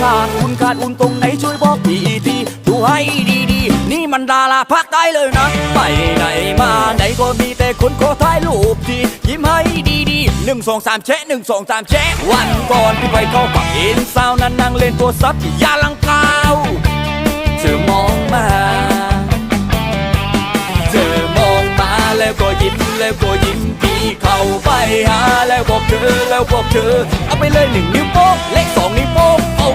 ขาดอุ่นขาดอุ่นตรงไหนช่วยบอกพี่ทีดูให้ดีๆ นี่มันดาราพักได้เลยนะ ไปไหนมาไหนก็มีแต่คนขอถ่ายรูปทียิ้มให้ดีๆหนึ่งสองสามแชะหนึ่งสองสามแชะวันก่อนพี่ไปเข้าปักเอ็นซาวนั้นนั่งเล่นตัวซับที่ยาลังกาวเธอมองมา เธอมองมาแล้วก็ยิ้มแล้วก็ยิ้มพี่เข้าไปหาแล้วบอกเธอแล้วบอกเธอเอาไปเลยหนึ่งนิ้วโป้งเลขสองนิ้วโป้งเอา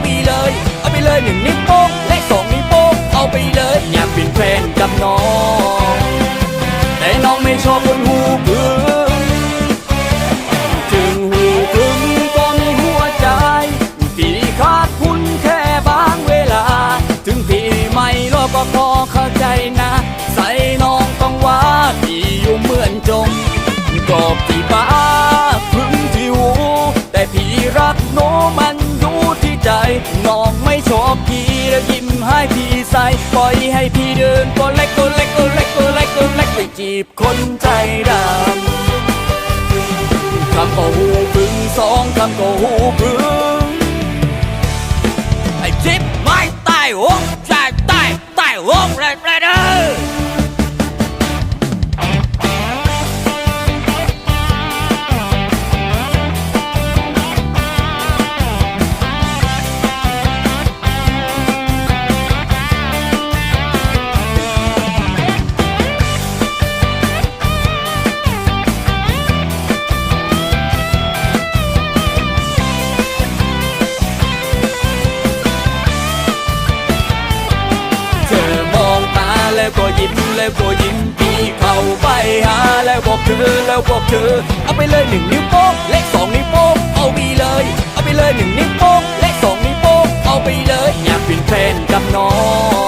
น้องไม่ชอบพี่แล้วยิ้มให้พี่ใส่ปล่อยให้พี่เดินก็เล็กก็เล็กก็เล็กก็เล็กก็เล็กไปจีบคนใจดำคำก็หูพึ่งสองคำก็หูพึง แล้วก็ยิ้มแล้วก็ยิ้มพี่เข้าไปหาแล้วบอกเธอแล้วบอกเธอเอาไปเลยหนึ่งนิ้วโป้งและสองนิ้วโป้งเอาไปเลยเอาไปเลยหนึ่งนิ้วโป้งและสองนิ้วโป้งเอาไปเลยอยากเป็นแฟนกับน้อง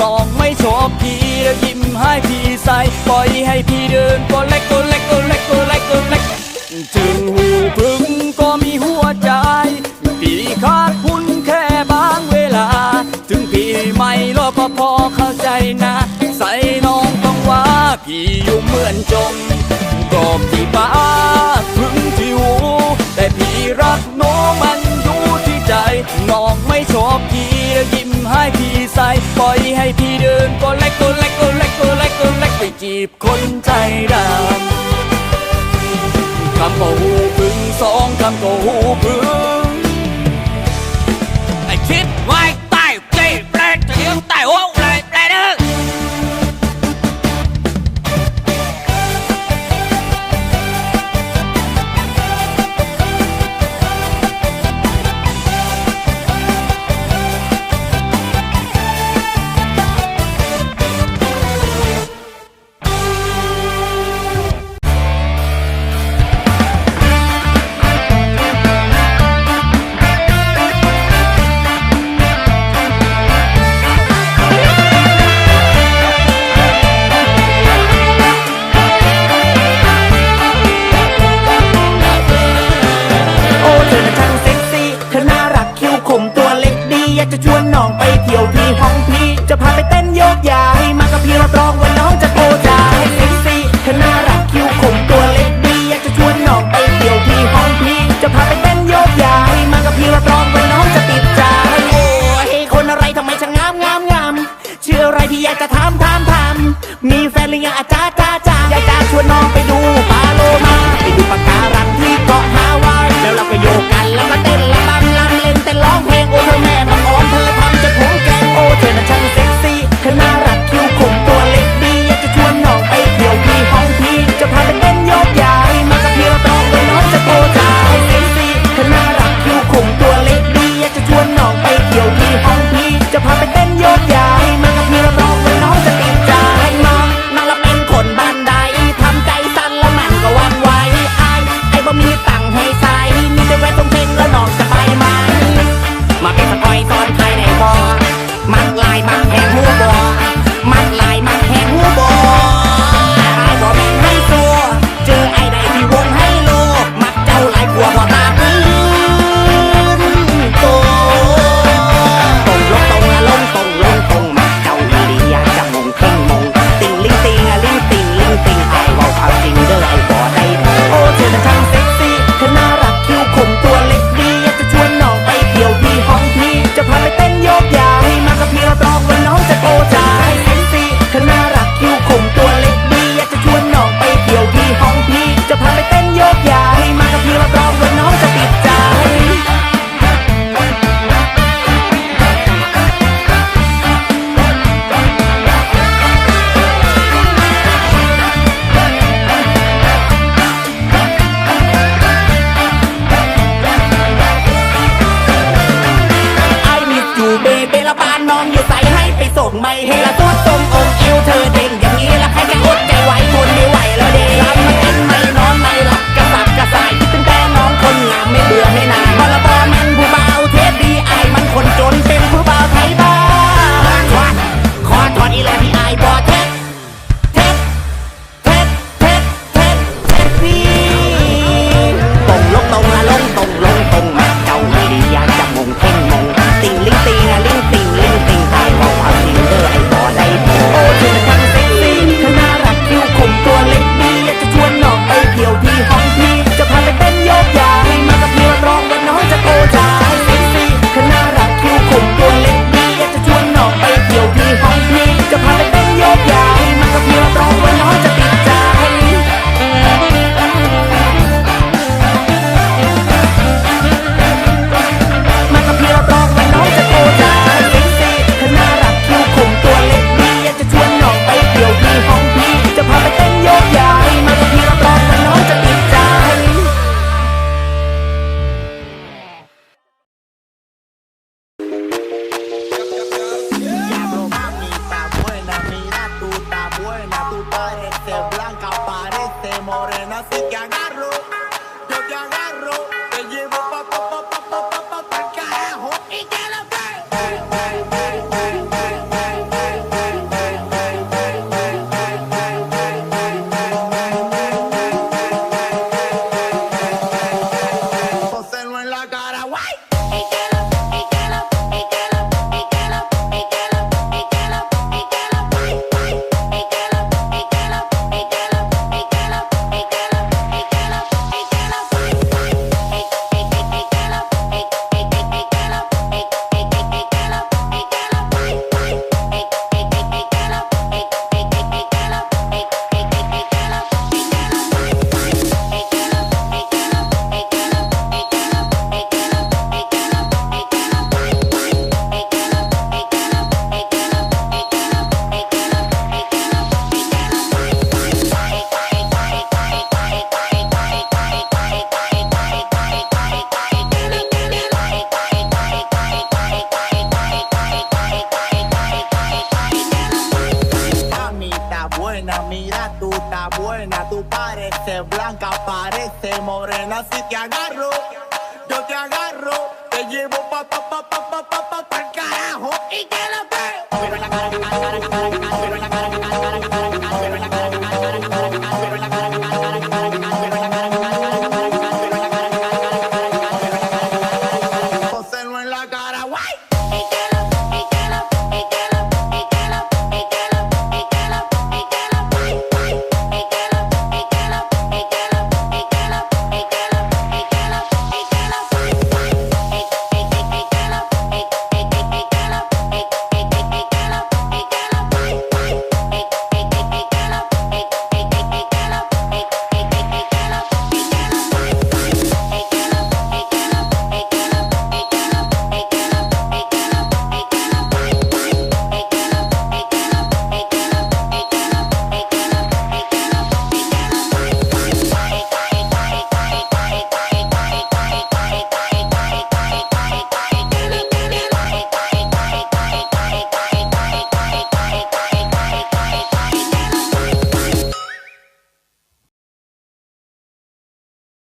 น้องไม่ชอบพี่แล้วยิ้มให้พี่ใส่ปล่อยให้พี่เดินก็เล็กก็เล็กก็เล็กก็เล็กก็เล็กถึงหูพึ่งก็มีหัวใจ พี่ขาดคุณแค่บางเวลา ถึงพี่ไม่รอก็พอเข้าใจนะ ใส่น้องต้องว่าพี่อยู่เหมือนจมกอบที่บ้า ปล่อยให้พี่เดินก็เล็กก็เล็กก็เล็กก็เล็กก็เล็กไปจีบคนใจดำคำก็หูพึ่งสองคำก็หูพึ่ง blanca, parece morena. Si te agarro, yo te agarro, te llevo pa pa pa pa pa pa pa, pa carajo y que la